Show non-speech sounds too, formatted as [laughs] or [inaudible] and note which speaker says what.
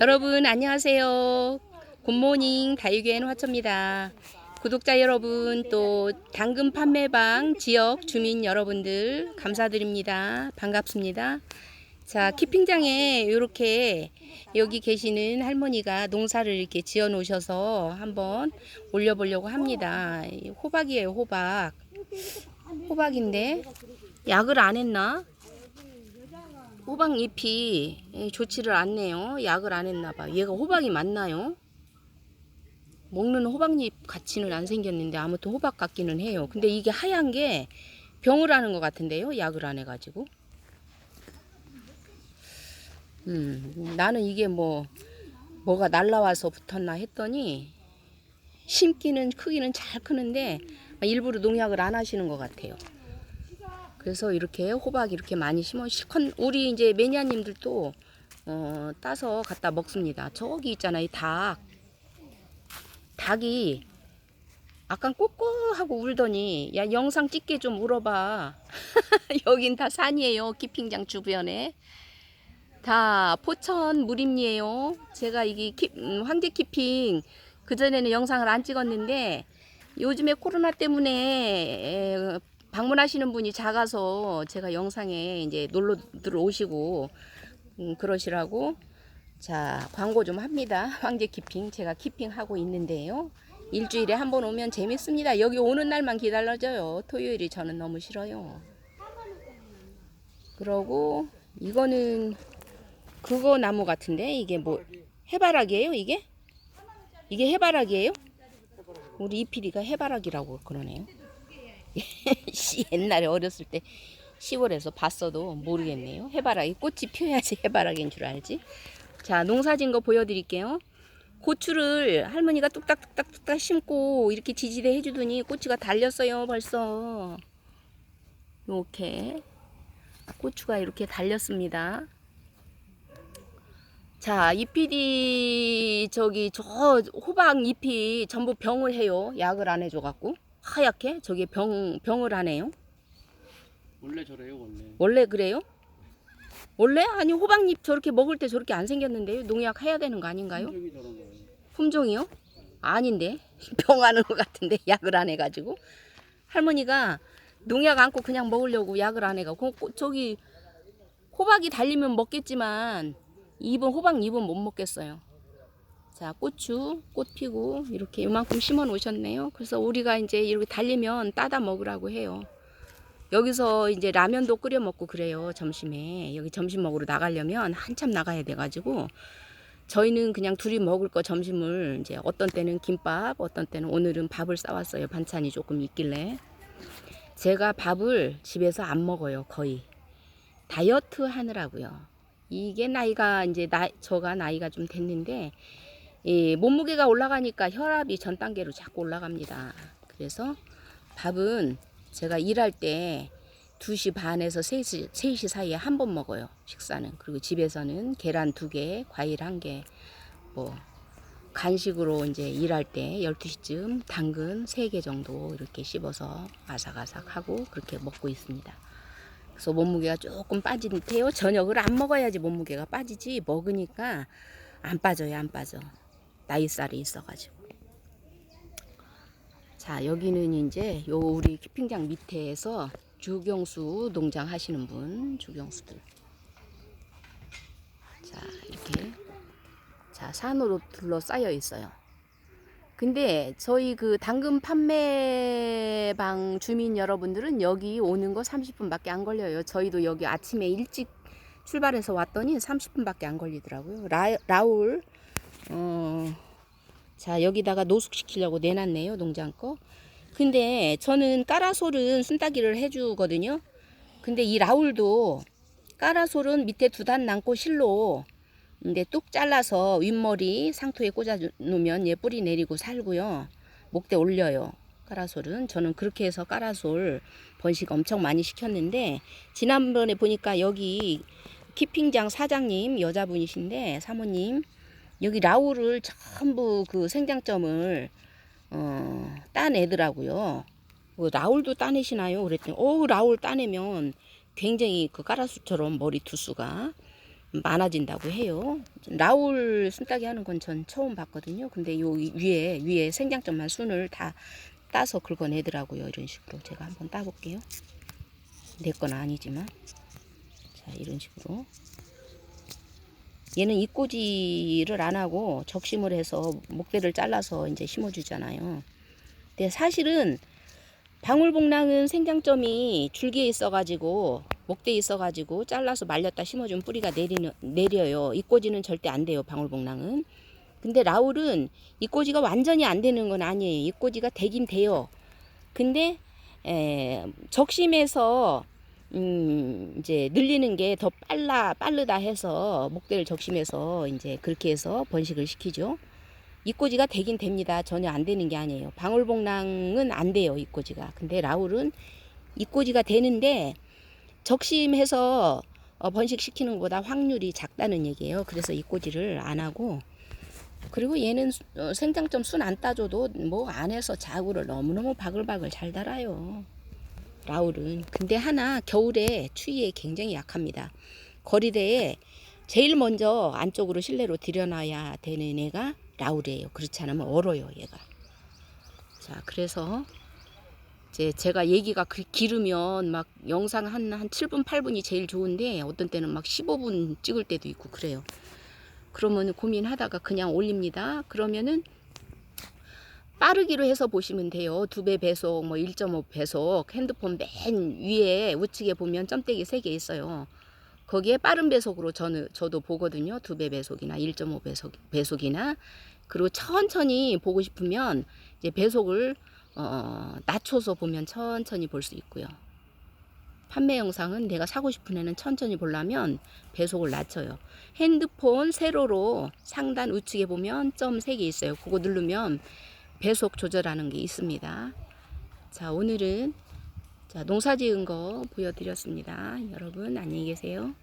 Speaker 1: 여러분 안녕하세요. 굿모닝 다육이엔 화초입니다. 구독자 여러분 또 당근 판매방 지역 주민 여러분들 감사드립니다. 반갑습니다. 자 키핑장에 이렇게 여기 계시는 할머니가 농사를 이렇게 지어 놓으셔서 한번 올려보려고 합니다. 이 호박이에요 호박. 호박인데 약을 안 했나? 호박 잎이 예, 좋지를 않네요. 약을 안 했나 봐. 얘가 호박이 맞나요? 먹는 호박잎 같이는 안 생겼는데 아무튼 호박 같기는 해요. 근데 이게 하얀 게 병을 하는 것 같은데요. 약을 안 해가지고. 음, 나는 이게 뭐 뭐가 날라와서 붙었나 했더니 심기는 크기는 잘 크는데 일부러 농약을 안 하시는 것 같아요. 그래서 이렇게 호박 이렇게 많이 심어 실컷 우리 이제 매니아님들도 어, 따서 갖다 먹습니다. 저기 있잖아요, 이 닭. 닭이 아까 꼬꼬하고 울더니 야 영상 찍게 좀 울어봐. [laughs] 여긴 다 산이에요, 키핑장 주변에. 다 포천 무림리에요. 제가 이게 키, 음, 황제 키핑 그 전에는 영상을 안 찍었는데 요즘에 코로나 때문에 에, 방문하시는 분이 작아서 제가 영상에 이제 놀러 들어오시고 음, 그러시라고 자 광고 좀 합니다. [laughs] 황제 키핑 제가 키핑 하고 있는데요. 일주일에 한 번 오면 재밌습니다. 여기 오는 날만 기다려줘요. 토요일이 저는 너무 싫어요. 그러고 이거는 그거 나무 같은데 이게 뭐 해바라기예요 이게? 이게 해바라기예요? 우리 이피리가 해바라기라고 그러네요. [laughs] 씨, 옛날에 어렸을 때 시골에서 봤어도 모르겠네요. 해바라기 꽃이 피어야지 해바라기인 줄 알지. 자, 농사진 거 보여드릴게요. 고추를 할머니가 뚝딱뚝딱뚝딱 심고 이렇게 지지대 해주더니 고추가 달렸어요 벌써. 이렇게 고추가 이렇게 달렸습니다. 자, 잎이 저기 저 호박 잎이 전부 병을 해요. 약을 안 해줘갖고 하얗게 저기 병 병을 하네요.
Speaker 2: 원래 저래요 원래
Speaker 1: 원래 그래요? 원래 아니 호박잎 저렇게 먹을 때 저렇게 안 생겼는데요. 농약 해야 되는 거 아닌가요?
Speaker 2: 품종이 저런 거예요
Speaker 1: 품종이요? 아닌데 [laughs] 병하는 것 같은데 [laughs] 약을 안 해가지고 할머니가 농약 안고 그냥 먹으려고 약을 안 해가고 고- 저기 호박이 달리면 먹겠지만 잎은 호박 잎은 못 먹겠어요. 자 고추 꽃 피고 이렇게 이만큼 심어 놓으셨네요. 그래서 우리가 이제 이렇게 달리면 따다 먹으라고 해요. 여기서 이제 라면도 끓여 먹고 그래요 점심에 여기 점심 먹으러 나가려면 한참 나가야 돼 가지고 저희는 그냥 둘이 먹을 거 점심을 이제 어떤 때는 김밥, 어떤 때는 오늘은 밥을 싸왔어요. 반찬이 조금 있길래. 제가 밥을 집에서 안 먹어요. 거의. 다이어트 하느라고요. 이게 나이가 이제 나, 저가 나이가 좀 됐는데 이 몸무게가 올라가니까 혈압이 전 단계로 자꾸 올라갑니다. 그래서 밥은 제가 일할 때 2시 반에서 3시, 3시 사이에 한 번 먹어요. 식사는. 그리고 집에서는 계란 두 개, 과일 한 개, 뭐, 간식으로 이제 일할 때 12시쯤 당근 3개 정도 이렇게 씹어서 아삭아삭 하고 그렇게 먹고 있습니다. 그래서 몸무게가 조금 빠진 듯해요. 저녁을 안 먹어야지 몸무게가 빠지지. 먹으니까 안 빠져요, 안 빠져. 나이살이 있어가지고. 자, 여기는 이제 요 우리 키핑장 밑에서 주경수 농장 하시는 분, 주경수들. 자, 이렇게. 자, 산으로 둘러싸여 있어요. 근데 저희 그 당근 판매방 주민 여러분들은 여기 오는 거 30분밖에 안 걸려요. 저희도 여기 아침에 일찍 출발해서 왔더니 30분밖에 안 걸리더라고요. 라, 라울, 어, 자, 여기다가 노숙시키려고 내놨네요, 농장 거. 근데 저는 까라솔은 순따기를 해주거든요. 근데 이 라울도 까라솔은 밑에 두 단 남고 실로 근데 뚝 잘라서 윗머리 상토에 꽂아 놓으면 얘 뿌리 내리고 살고요. 목대 올려요. 까라솔은 저는 그렇게 해서 까라솔 번식 엄청 많이 시켰는데 지난번에 보니까 여기 키핑장 사장님 여자분이신데 사모님 여기 라울을 전부 그 생장점을 어, 따내더라고요. 어, 라울도 따내시나요? 그랬더니 어 라울 따내면 굉장히 그 까라수처럼 머리 두수가 많아진다고 해요. 라울 순따기 하는 건 전 처음 봤거든요. 근데 요 위에 위에 생장점만 순을 다 따서 긁어내더라고요. 이런 식으로 제가 한번 따볼게요. 내 건 아니지만 자 이런 식으로 얘는 잎꽂이를 안 하고 적심을 해서 목대를 잘라서 이제 심어주잖아요. 근데 사실은 방울복랑은 생장점이 줄기에 있어가지고 목대에 있어가지고 잘라서 말렸다 심어주면 뿌리가 내리는, 내려요. 잎꽂이는 절대 안 돼요. 방울복랑은. 근데 라울은 잎꽂이가 완전히 안 되는 건 아니에요. 잎꽂이가 되긴 돼요. 근데 에, 적심해서 음, 이제 늘리는 게 더 빨라 빠르다 해서 목대를 적심해서 이제 그렇게 해서 번식을 시키죠. 이꼬지가 되긴 됩니다. 전혀 안 되는 게 아니에요. 방울복랑은 안 돼요. 이꼬지가. 근데 라울은 이꼬지가 되는데 적심해서 어, 번식시키는 것보다 확률이 작다는 얘기예요. 그래서 이꼬지를 안 하고 그리고 얘는 수- 어, 생장점 순 안 따줘도 뭐 안에서 자구를 너무너무 바글바글 잘 달아요. 라울은. 근데 하나 겨울에 추위에 굉장히 약합니다. 거리대에 제일 먼저 안쪽으로 실내로 들여놔야 되는 애가 라울이에요. 그렇지 않으면 얼어요, 얘가. 자, 그래서 이제 제가 얘기가 그- 길으면 막 영상 한, 한 7분, 8분이 제일 좋은데 어떤 때는 막 15분 찍을 때도 있고 그래요. 그러면 고민하다가 그냥 올립니다. 그러면은 빠르기로 해서 보시면 돼요. 두 배 배속, 뭐 1.5 배속, 핸드폰 맨 위에 우측에 보면 점대기 세 개 있어요. 거기에 빠른 배속으로 저는 저도 보거든요. 두 배 배속이나 1.5 배속 배속이나 그리고 천천히 보고 싶으면 이제 배속을 어, 낮춰서 보면 천천히 볼 수 있고요. 판매 영상은 내가 사고 싶은 애는 천천히 보려면 배속을 낮춰요. 핸드폰 세로로 상단 우측에 보면 점 3개 있어요. 그거 누르면 배속 조절하는 게 있습니다. 자, 오늘은 자, 농사 지은 거 보여드렸습니다. 여러분, 안녕히 계세요.